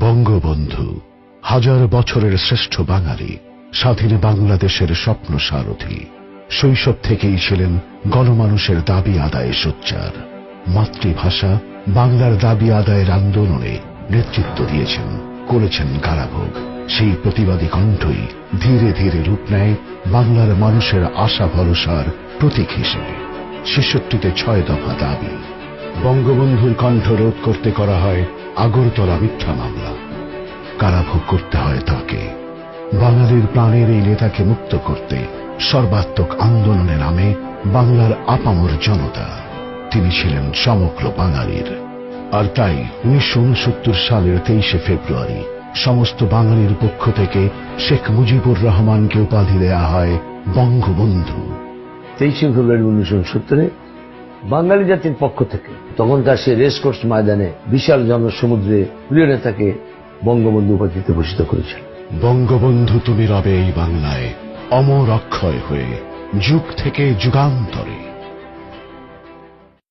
বঙ্গবন্ধু, হাজার বছরের শ্রেষ্ঠ বাঙালি, স্বাধীন বাংলাদেশের স্বপ্ন সারথী শৈশব থেকেই ছিলেন গণমানুষের দাবি আদায়ে সোচ্চার। মাতৃভাষা বাংলার দাবি আদায়ের আন্দোলনে নেতৃত্ব দিয়েছেন, করেছেন কারাভোগ। সেই প্রতিবাদী কণ্ঠই ধীরে ধীরে রূপ নেয় বাংলার মানুষের আশা ভরসার প্রতীক হিসেবে। ছেষট্টিতে ছয় দফা দাবি। বঙ্গবন্ধুর কণ্ঠ রোধ করতে করা হয় আগরতলা মিথ্যা মামলা। কারাভোগ করতে হয় তাকে? বাঙালির প্রাণের এই নেতাকে মুক্ত করতে সর্বাত্মক আন্দোলনে নামে বাংলার আপামর জনতা। তিনি ছিলেন সমগ্র বাঙালির। আর তাই উনিশশো উনসত্তর সালের তেইশে ফেব্রুয়ারি সমস্ত বাঙালির পক্ষ থেকে শেখ মুজিবুর রহমানকে উপাধি দেয়া হয় বঙ্গবন্ধু। তেইশে ফেব্রুয়ারি উনিশশো সত্তরে বাঙালি জাতির পক্ষ থেকে তখন তার সে রেসকোর্স ময়দানে বিশাল জনসমুদ্রে প্রিয় নেতাকে বঙ্গবন্ধু উপাধিতে ভূষিত করেছিল বঙ্গবন্ধু তুমি রবে এই বাংলায় অমর অক্ষয় হয়ে যুগ থেকে যুগান্তরে।